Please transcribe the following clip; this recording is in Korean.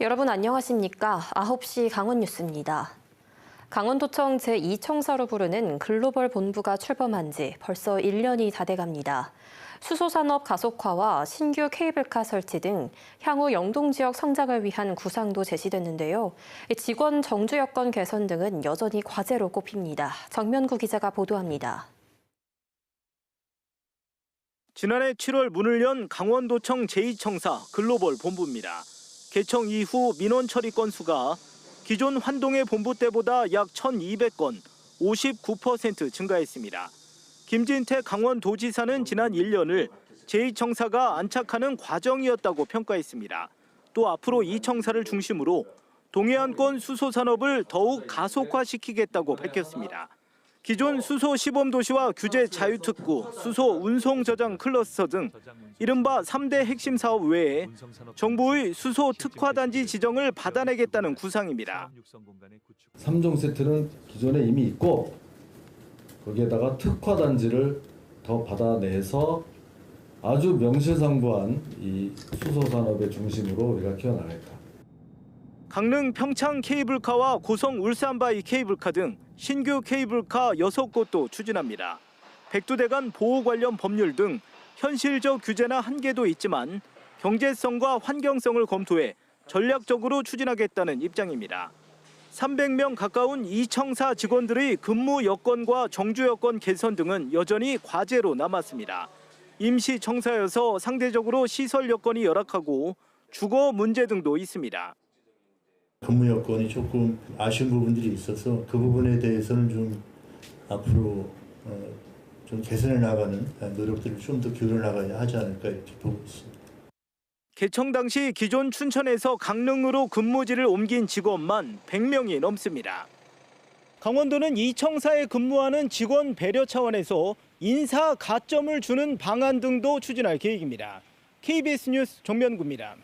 여러분 안녕하십니까? 9시 강원 뉴스입니다. 강원도청 제2청사로 부르는 글로벌 본부가 출범한 지 벌써 1년이 다 돼갑니다. 수소산업 가속화와 신규 케이블카 설치 등 향후 영동 지역 성장을 위한 구상도 제시됐는데요. 직원 정주 여건 개선 등은 여전히 과제로 꼽힙니다. 정면구 기자가 보도합니다. 지난해 7월 문을 연 강원도청 제2청사 글로벌 본부입니다. 개청 이후 민원 처리 건수가 기존 환동의 본부 때보다 약 1,200건, 59% 증가했습니다. 김진태 강원도지사는 지난 1년을 제2청사가 안착하는 과정이었다고 평가했습니다. 또 앞으로 이 청사를 중심으로 동해안권 수소 산업을 더욱 가속화시키겠다고 밝혔습니다. 기존 수소 시범 도시와 규제 자유특구, 수소 운송 저장 클러스터 등 이른바 3대 핵심 사업 외에 정부의 수소 특화 단지 지정을 받아내겠다는 구상입니다. 3종 세트는 기존에 이미 있고 거기에다가 특화 단지를 더 받아내서 아주 명실상부한 이 수소 산업의 중심으로 우리가 키워나가겠다. 강릉 평창 케이블카와 고성 울산바이 케이블카 등 신규 케이블카 6곳도 추진합니다. 백두대간 보호 관련 법률 등 현실적 규제나 한계도 있지만 경제성과 환경성을 검토해 전략적으로 추진하겠다는 입장입니다. 300명 가까운 이청사 직원들의 근무 여건과 정주 여건 개선 등은 여전히 과제로 남았습니다. 임시 청사여서 상대적으로 시설 여건이 열악하고 주거 문제 등도 있습니다. 근무 여건이 조금 아쉬운 부분들이 있어서 그 부분에 대해서는 좀 앞으로 어, 좀 개선해 나가는 노력들을 좀 더 기울여 나가야 하지 않을까 이렇게 보고 있습니다. 개청 당시 기존 춘천에서 강릉으로 근무지를 옮긴 직원만 100명이 넘습니다. 강원도는 이 청사에 근무하는 직원 배려 차원에서 인사 가점을 주는 방안 등도 추진할 계획입니다. KBS 뉴스 정면구입니다.